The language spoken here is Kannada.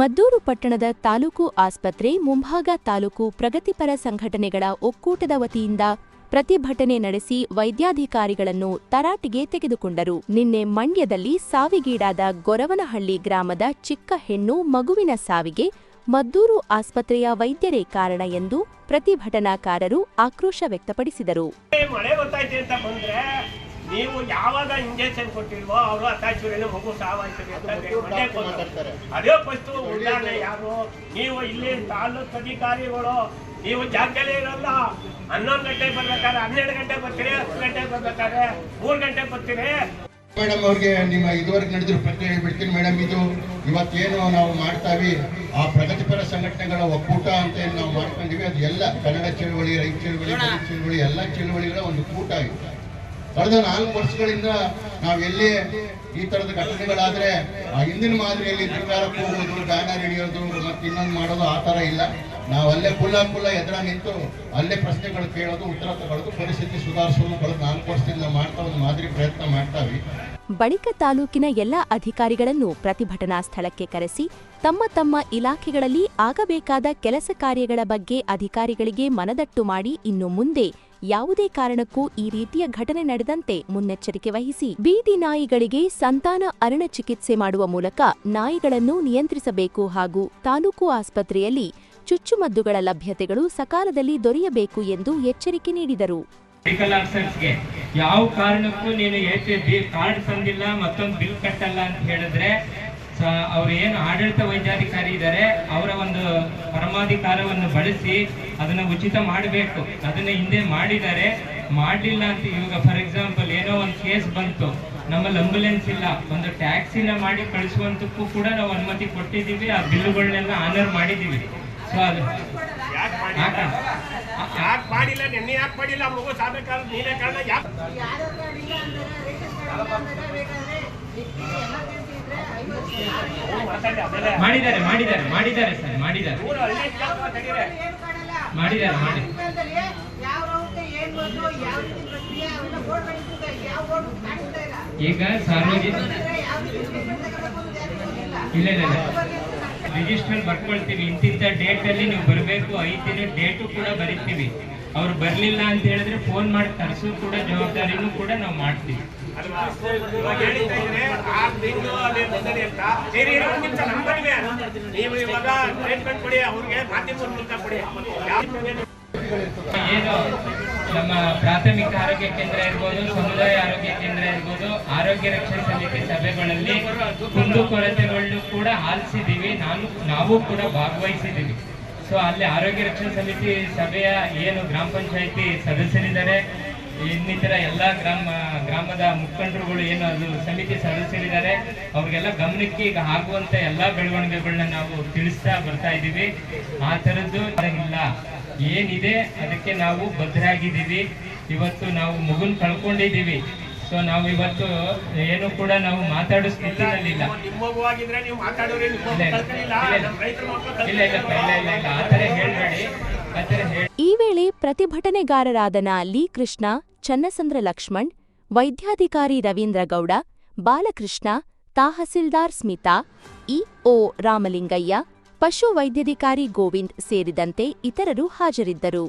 ಮದ್ದೂರು ಪಟ್ಟಣದ ತಾಲೂಕು ಆಸ್ಪತ್ರೆ, ಮುಂಭಾಗ ತಾಲೂಕು ಪ್ರಗತಿಪರ ಸಂಘಟನೆಗಳ ಒಕ್ಕೂಟದ ವತಿಯಿಂದ ಪ್ರತಿಭಟನೆ ನಡೆಸಿ ವೈದ್ಯಾಧಿಕಾರಿಗಳನ್ನು ತರಾಟೆಗೆ ತೆಗೆದುಕೊಂಡರು. ನಿನ್ನೆ ಮಂಡ್ಯದಲ್ಲಿ ಸಾವಿಗೀಡಾದ ಗೊರವನಹಳ್ಳಿ ಗ್ರಾಮದ ಚಿಕ್ಕ ಹೆಣ್ಣು ಮಗುವಿನ ಸಾವಿಗೆ ಮದ್ದೂರು ಆಸ್ಪತ್ರೆಯ ವೈದ್ಯರೇ ಕಾರಣ ಎಂದು ಪ್ರತಿಭಟನಾಕಾರರು ಆಕ್ರೋಶ ವ್ಯಕ್ತಪಡಿಸಿದರು. ನೀವು ಯಾವಾಗ ಇಂಜೆಕ್ಷನ್ ಕೊಟ್ಟಿಲ್ವೋ ಅವರು ಹತ್ತಾಚೂರಿನ ಮಗು ಸಾವಾಯ್ತದೆ ಅಂತ. ಅದೇ ಫಸ್ಟ್ ಉದಾಹರಣೆ ಯಾರು? ನೀವು ಇಲ್ಲಿ ತಾಲೂಕು ಅಧಿಕಾರಿಗಳು. ನೀವು ಜಾಗದಲ್ಲಿ ಇರಲ್ಲ. ಹನ್ನೊಂದು ಗಂಟೆಗೆ ಬರ್ಬೇಕಾದ್ರೆ ಹನ್ನೆರಡು ಗಂಟೆ ಬರ್ತೀರಿ ಹತ್ತು ಗಂಟೆಗೆ ಬರ್ಬೇಕಾದ್ರೆ ಮೂರು ಗಂಟೆ ಬರ್ತೀರಿ. ಮೇಡಮ್ ಅವ್ರಿಗೆ ನಿಮ್ಮ ಇದುವರೆಗೆ ನಡೆದಿರೋ ಪ್ರಶ್ನೆ ಹೇಳ್ಬಿಡ್ತೀನಿ. ಮೇಡಮ್ ಇದು ಇವತ್ತೇನು ನಾವು ಮಾಡ್ತಾವಿ ಆ ಪ್ರಗತಿಪರ ಸಂಘಟನೆಗಳ ಒಕ್ಕೂಟ ಅಂತ ಏನು ನಾವು ಮಾಡ್ಕೊಂಡಿವಿ ಅದು ಎಲ್ಲ ಕನ್ನಡ ಚಳುವಳಿ ರೈತ ಚಳುವಳಿ ಚಳುವಳಿ ಚಳವಳಿ ಎಲ್ಲ ಚಳವಳಿಗಳ ಒಂದು ಕೂಟ ಇದು. ಕಳೆದ ನಾಲ್ಕು ವರ್ಷಗಳಿಂದ ನಾವು ಎಲ್ಲೇ ಈ ತರದ ಘಟನೆಗಳಾದ್ರೆ, ಆ ಹಿಂದಿನ ಮಾದರಿಯಲ್ಲಿ ಸರ್ಕಾರಕ್ಕೆ ಹೋಗೋದು, ಬ್ಯಾನರ್ ಹಿಡಿಯೋದು, ಮತ್ತೆ ಇನ್ನೊಂದು ಮಾಡೋದು ಆ ತರ ಇಲ್ಲ. ನಾವು ಅಲ್ಲೇ ಕುಲ್ಲ ಕುಲ್ಲ ಎದುರ ನಿಂತು ಅಲ್ಲೇ ಪ್ರಶ್ನೆಗಳು ಕೇಳೋದು, ಉತ್ತರ ತಗೊಳ್ಳೋದು, ಪರಿಸ್ಥಿತಿ ಸುಧಾರಿಸಲು ಕಳೆದ ನಾಲ್ಕು ವರ್ಷದಿಂದ ಮಾಡ್ತಾ ಒಂದು ಮಾದರಿ ಪ್ರಯತ್ನ ಮಾಡ್ತಾ ಬಳಿಕ ತಾಲೂಕಿನ ಎಲ್ಲ ಅಧಿಕಾರಿಗಳನ್ನು ಪ್ರತಿಭಟನಾ ಸ್ಥಳಕ್ಕೆ ಕರೆಸಿ ತಮ್ಮ ತಮ್ಮ ಇಲಾಖೆಗಳಲ್ಲಿ ಆಗಬೇಕಾದ ಕೆಲಸ ಕಾರ್ಯಗಳ ಬಗ್ಗೆ ಅಧಿಕಾರಿಗಳಿಗೆ ಮನದಟ್ಟು ಮಾಡಿ ಇನ್ನು ಮುಂದೆ ಯಾವುದೇ ಕಾರಣಕ್ಕೂ ಈ ರೀತಿಯ ಘಟನೆ ನಡೆದಂತೆ ಮುನ್ನೆಚ್ಚರಿಕೆ ವಹಿಸಿ, ಬೀದಿ ನಾಯಿಗಳಿಗೆ ಸಂತಾನ ಅರಣ ಚಿಕಿತ್ಸೆ ಮಾಡುವ ಮೂಲಕ ನಾಯಿಗಳನ್ನು ನಿಯಂತ್ರಿಸಬೇಕು ಹಾಗೂ ತಾಲೂಕು ಆಸ್ಪತ್ರೆಯಲ್ಲಿ ಚುಚ್ಚುಮದ್ದುಗಳ ಲಭ್ಯತೆಗಳು ಸಕಾಲದಲ್ಲಿ ದೊರೆಯಬೇಕು ಎಂದು ಎಚ್ಚರಿಕೆ ನೀಡಿದರು. ಮೆಡಿಕಲ್ ಯಾವ ಕಾರಣಕ್ಕೂ ನೀನು ಕಾರ್ಡ್ ತಂದಿಲ್ಲ, ಮತ್ತೊಂದು ಬಿಲ್ ಕಟ್ಟಲ್ಲ ಅಂತ ಹೇಳಿದ್ರೆ ಅವ್ರು ಏನು ಆಡಳಿತ ವೈದ್ಯಾಧಿಕಾರಿ ಇದ್ದಾರೆ ಅವರ ಒಂದು ಪರಮಾಧಿಕಾರವನ್ನು ಬಳಸಿ ಅದನ್ನ ಉಚಿತ ಮಾಡಬೇಕು. ಅದನ್ನ ಹಿಂದೆ ಮಾಡಿದ್ದಾರೆ ಮಾಡಲಿಲ್ಲ ಅಂತ ಇವಾಗ ಫಾರ್ ಎಕ್ಸಾಂಪಲ್ ಏನೋ ಒಂದು ಕೇಸ್ ಬಂತು. ನಮ್ಮಲ್ಲಿ ಅಂಬುಲೆನ್ಸ್ ಇಲ್ಲ. ಒಂದು ಟ್ಯಾಕ್ಸಿನ ಮಾಡಿ ಕಳಿಸುವಂತಕ್ಕೂ ಕೂಡ ನಾವು ಅನುಮತಿ ಕೊಟ್ಟಿದ್ದೀವಿ. ಆ ಬಿಲ್ಲುಗಳನ್ನೆಲ್ಲ ಆನರ್ ಮಾಡಿದ್ದೀವಿ. ಸೊ ಅದು ಯಾಕೆ ಮಾಡಿಲ್ಲ? ಯಾಕೆ? ಮಾಡಿಲ್ಲ? ನಿನ್ನೆ ಯಾಕೆ ಮಾಡಿಲ್ಲ? ಮಗು ಸಾಬೇಕಾದ್ರೆ ನೀನೇ ಕಾರಣ? ಯಾಕೆ ಮಾತಾಡಿ ಆಮೇಲೆ ಮಾಡಿದ್ದಾರೆ ಮಾಡಿದ್ದಾರೆ ಮಾಡಿದ್ದಾರೆ ಸರ್ ಮಾಡಿದ್ದಾರೆ. ಜಾಗ ಮಾಡಿ. ಈಗ ಸಾರ್ವಜನಿಕ. ಇಲ್ಲ ಇಲ್ಲ ರಿಜಿಸ್ಟರ್ ಬರ್ಕೊಳ್ತೀವಿ ಇಂತಿಂತ ಡೇಟ್ ಅಲ್ಲಿ ನೀವು ಬರಬೇಕು ಐದು ದಿನ ಡೇಟು ಕೂಡ ಬರಿತೀವಿ. ಅವ್ರು ಬರ್ಲಿಲ್ಲ ಅಂತ ಹೇಳಿದ್ರೆ ಫೋನ್ ಮಾಡಿ ತರಿಸೋ ಕೂಡ, ಜವಾಬ್ದಾರಿನೂ ಕೂಡ ನಾವು ಮಾಡ್ತೀವಿ. ಏನು ನಮ್ಮ ಪ್ರಾಥಮಿಕ ಆರೋಗ್ಯ ಕೇಂದ್ರ ಇರ್ಬೋದು, ಸಮುದಾಯ ಆರೋಗ್ಯ ಕೇಂದ್ರ ಇರ್ಬೋದು, ಆರೋಗ್ಯ ರಕ್ಷಣಾ ಸಮಿತಿ ಸಭೆಗಳಲ್ಲಿ ಕುಂದುಕೊರತೆಗಳನ್ನು ಕೂಡ ಆಲಿಸಿದ್ದೀವಿ ನಾನು, ನಾವು ಕೂಡ ಭಾಗವಹಿಸಿದ್ದೀವಿ ಸೊ ಅಲ್ಲಿ ಆರೋಗ್ಯ ರಕ್ಷಣಾ ಸಮಿತಿ ಸಭೆಯ ಏನು ಗ್ರಾಮ ಪಂಚಾಯಿತಿ ಸದಸ್ಯರಿದ್ದಾರೆ, ಇನ್ನಿತರ ಎಲ್ಲ ಗ್ರಾಮ, ಗ್ರಾಮದ ಮುಖಂಡರುಗಳು ಏನು ಅದು ಸಮಿತಿ ಸದಸ್ಯರಿದ್ದಾರೆ, ಅವ್ರಿಗೆಲ್ಲ ಗಮನಕ್ಕೆ ಈಗ ಆಗುವಂತ ಎಲ್ಲ ಬೆಳವಣಿಗೆಗಳನ್ನ ನಾವು ತಿಳಿಸ್ತಾ ಬರ್ತಾ ಇದ್ದೀವಿ. ಆ ಥರದ್ದು ಇಲ್ಲ. ಏನಿದೆ, ಅದಕ್ಕೆ ನಾವು ಬದ್ಧರಾಗಿದ್ದೀವಿ ಇವತ್ತು ನಾವು ಮಗುನ್ ಕಳ್ಕೊಂಡಿದ್ದೀವಿ. ಸೊ ನಾವು ಇವತ್ತು ಏನು ಕೂಡ ನಾವು ಮಾತಾಡೋ ಸ್ಥಿತಿನಲ್ಲಿಲ್ಲ ಇಲ್ಲ ಇಲ್ಲ ಇಲ್ಲ ಇಲ್ಲ. ಆ ಥರ ಹೇಳ್ಬೇಡಿ. ಆ ಥರ ಹೇಳಿ ಈ ವೇಳೆ ಪ್ರತಿಭಟನೆಗಾರರಾದ ಲಿ ಕೃಷ್ಣ ಚನ್ನಸಂದ್ರ ಲಕ್ಷ್ಮಣ್ ವೈದ್ಯಾಧಿಕಾರಿ ರವೀಂದ್ರ ಗೌಡ ಬಾಲಕೃಷ್ಣ ತಹಸೀಲ್ದಾರ್ ಸ್ಮಿತಾ ಇಒ ರಾಮಲಿಂಗಯ್ಯ ಪಶು ವೈದ್ಯಾಧಿಕಾರಿ ಗೋವಿಂದ್ ಸೇರಿದಂತೆ ಇತರರು ಹಾಜರಿದ್ದರು.